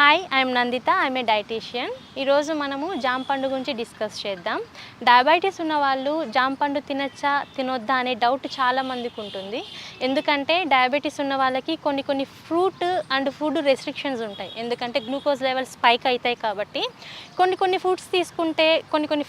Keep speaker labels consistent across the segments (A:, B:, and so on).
A: Hi I'm Nanditha I'm a dietitian ఈరోజు మనము జామ పండు గురించి డిస్కస్ చేద్దాం. డయాబెటీస్ ఉన్న వాళ్ళు జామ పండు తినచ్చా తినొద్దా అనే డౌట్ చాలా మందికి ఉంటుంది. ఎందుకంటే డయాబెటీస్ ఉన్న వాళ్ళకి కొన్ని కొన్ని ఫ్రూట్ అండ్ ఫుడ్ రెస్ట్రిక్షన్స్ ఉంటాయి. ఎందుకంటే గ్లూకోజ్ లెవెల్ స్పైక్ అవుతాయి కాబట్టి కొన్ని కొన్ని ఫుడ్స్ తీసుకుంటే కొన్ని కొన్ని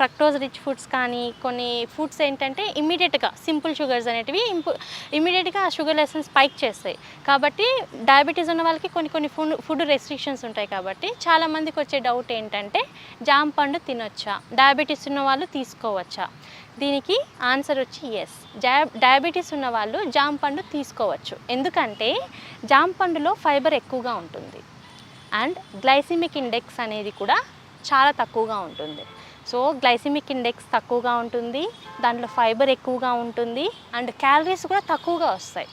A: ఫ్రక్టోజ్ రిచ్ ఫుడ్స్ కానీ కొన్ని ఫుడ్స్ ఏంటంటే ఇమ్మీడియట్గా సింపుల్ షుగర్స్ అనేటివి ఇంపు ఇమ్మీడియట్గా షుగర్ లెసన్ స్పైక్ చేస్తాయి. కాబట్టి డయాబెటీస్ ఉన్న వాళ్ళకి కొన్ని కొన్ని ఫుడ్ ఫుడ్ రెస్ట్రిక్షన్స్ ఉంటాయి కాబట్టి చాలా మందికి వచ్చే డౌట్ ఏంటంటే జామ పండు తినొచ్చా? డయాబెటీస్ ఉన్న వాళ్ళు తీసుకోవచ్చా? దీనికి ఆన్సర్ వచ్చి ఎస్ డయాబెటీస్ ఉన్న వాళ్ళు జామ పండు తీసుకోవచ్చు. ఎందుకంటే జామ పండులో ఫైబర్ ఎక్కువగా ఉంటుంది. అండ్ గ్లైసిమిక్ ఇండెక్స్ అనేది కూడా చాలా తక్కువగా ఉంటుంది. సో గ్లైసిమిక్ ఇండెక్స్ తక్కువగా ఉంటుంది దాంట్లో ఫైబర్ ఎక్కువగా ఉంటుంది అండ్ క్యాలరీస్ కూడా తక్కువగా వస్తాయి.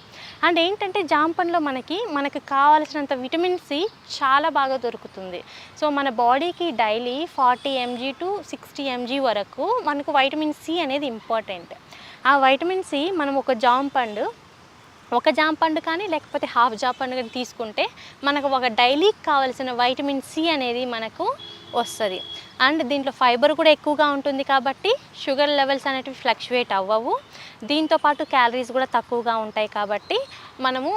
A: అండ్ ఏంటంటే జామ మనకి మనకు కావాల్సినంత విటమిన్ సి చాలా బాగా దొరుకుతుంది. సో మన బాడీకి daily forty MG to sixty MG వరకు మనకు వైటమిన్ సి అనేది ఇంపార్టెంట్. ఆ వైటమిన్ సి మనం ఒక జామ పండు ఒక జామ పండు కానీ లేకపోతే హాఫ్ జామ పండు కానీ తీసుకుంటే మనకు ఒక డైలీకి కావాల్సిన వైటమిన్ సి అనేది మనకు వస్తుంది. అండ్ దీంట్లో ఫైబర్ కూడా ఎక్కువగా ఉంటుంది కాబట్టి షుగర్ లెవెల్స్ అనేటివి ఫ్లక్చువేట్ అవ్వవు. దీంతో పాటు క్యాలరీస్ కూడా తక్కువగా ఉంటాయి కాబట్టి మనము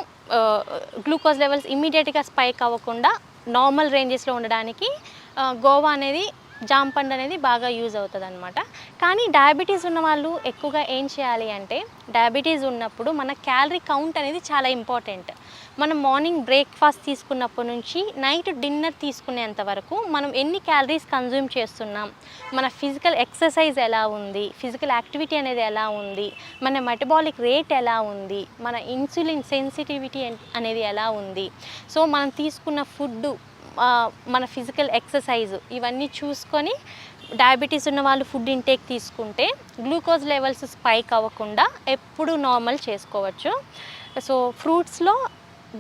A: గ్లూకోజ్ లెవెల్స్ ఇమ్మీడియట్గా స్పైక్ అవ్వకుండా నార్మల్ రేంజెస్లో ఉండడానికి గోవా అనేది జామ పండు అనేది బాగా యూజ్ అవుతుంది అనమాట కానీ డయాబెటీస్ ఉన్న వాళ్ళు ఎక్కువగా ఏం చేయాలి అంటే డయాబెటీస్ ఉన్నప్పుడు మన క్యాలరీ కౌంట్ అనేది చాలా ఇంపార్టెంట్. మనం మార్నింగ్ బ్రేక్ఫాస్ట్ తీసుకున్నప్పటి నుంచి నైట్ డిన్నర్ తీసుకునేంత వరకు మనం ఎన్ని క్యాలరీస్ కన్జ్యూమ్ చేస్తున్నాం? మన ఫిజికల్ ఎక్సర్సైజ్ ఎలా ఉంది? ఫిజికల్ యాక్టివిటీ అనేది ఎలా ఉంది? మన మెటబాలిక్ రేట్ ఎలా ఉంది? మన ఇన్సులిన్ సెన్సిటివిటీ అనేది ఎలా ఉంది? సో మనం తీసుకున్న ఫుడ్ మన ఫిజికల్ ఎక్సర్సైజ్ ఇవన్నీ చూసుకొని డయాబెటీస్ ఉన్న వాళ్ళు ఫుడ్ ఇంటేక్ తీసుకుంటే గ్లూకోజ్ లెవెల్స్ స్పైక్ అవ్వకుండా ఎప్పుడు నార్మల్ చేసుకోవచ్చు. సో ఫ్రూట్స్లో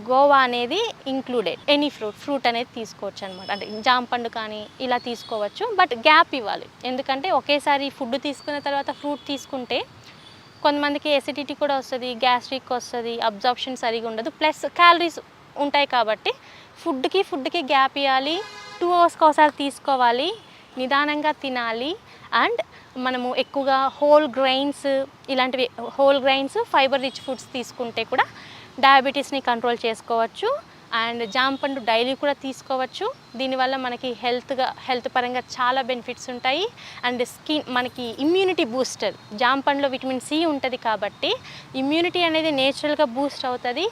A: గోవా అనేది ఇంక్లూడెడ్ ఎనీ ఫ్రూట్ ఫ్రూట్ అనేది తీసుకోవచ్చు అనమాట అంటే జామ పండు కానీ ఇలా తీసుకోవచ్చు బట్ గ్యాప్ ఇవ్వాలి. ఎందుకంటే ఒకేసారి ఫుడ్ తీసుకున్న తర్వాత ఫ్రూట్ తీసుకుంటే కొంతమందికి ఎసిడిటీ కూడా వస్తుంది గ్యాస్ట్రిక్ వస్తుంది అబ్జార్ప్షన్ సరిగా ఉండదు. ప్లస్ క్యాలరీస్ ఉంటాయి కాబట్టి ఫుడ్కి ఫుడ్కి గ్యాప్ ఇవ్వాలి టూ అవర్స్కి ఒకసారి తీసుకోవాలి నిదానంగా తినాలి. అండ్ మనము ఎక్కువగా హోల్ గ్రెయిన్స్ ఇలాంటివి whole grains fibre rich foods తీసుకుంటే కూడా డయాబెటీస్ని కంట్రోల్ చేసుకోవచ్చు. అండ్ జాంపండు డైలీ కూడా తీసుకోవచ్చు. దీనివల్ల మనకి హెల్త్గా హెల్త్ పరంగా చాలా బెనిఫిట్స్ ఉంటాయి. అండ్ స్కిన్ మనకి ఇమ్యూనిటీ బూస్టర్ జాంపండులో విటమిన్ సి ఉంటుంది కాబట్టి ఇమ్యూనిటీ అనేది నేచురల్గా బూస్ట్ అవుతుంది.